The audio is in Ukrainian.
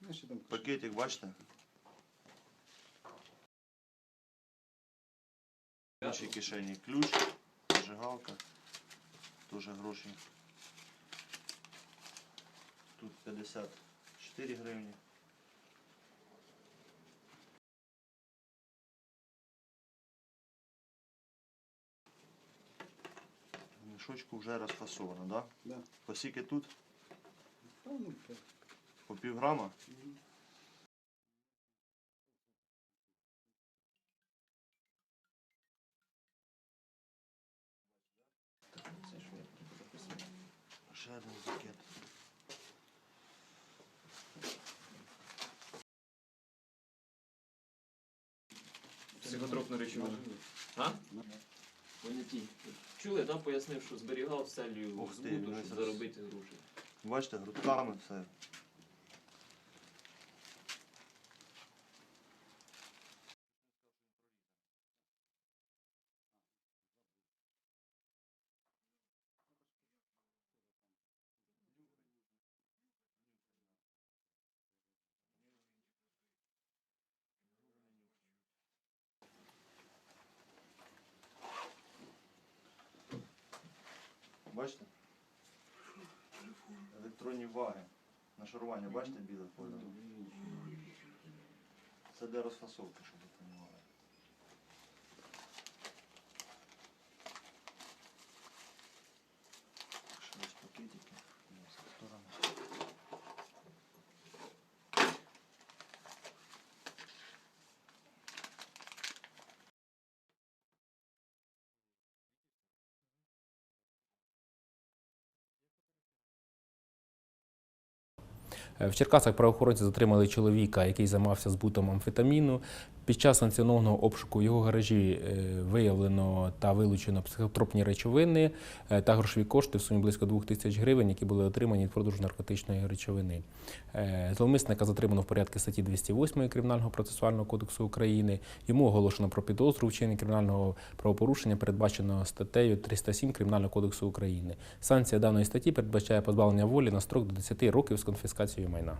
Ну, ще там Пакетик, бачите? В іншій кишені ключ, зажигалка, теж гроші. Тут 54 гривні. Мішочку вже розфасовано, так? Да? Да. По тут? Та, ну, так. По пів грама? Ще один пакет. Психотропну речовину. А? Поняті. Чули, там пояснив, що зберігав з целью Ух ти, збуту, він щоб заробити гроші. Бачите, грудками все. Бачите? Електронні ваги. На шарування, бачите, біле кольору? Це для розфасовки, щоб ви розуміли. В Черкасах правоохоронці затримали чоловіка, який займався збутом амфетаміну. Під час санкціонованого обшуку його гаражі е, виявлено та вилучено психотропні речовини е, та грошові кошти в сумі близько 2 тисяч гривень, які були отримані від продажу наркотичної речовини. Е, Зловмисника затримано в порядку статті 208 Кримінального процесуального кодексу України. Йому оголошено про підозру в вчиненні кримінального правопорушення, передбаченого статтею 307 Кримінального кодексу України. Санкція даної статті передбачає позбавлення волі на строк до 10 років з конфіскацією Mainá.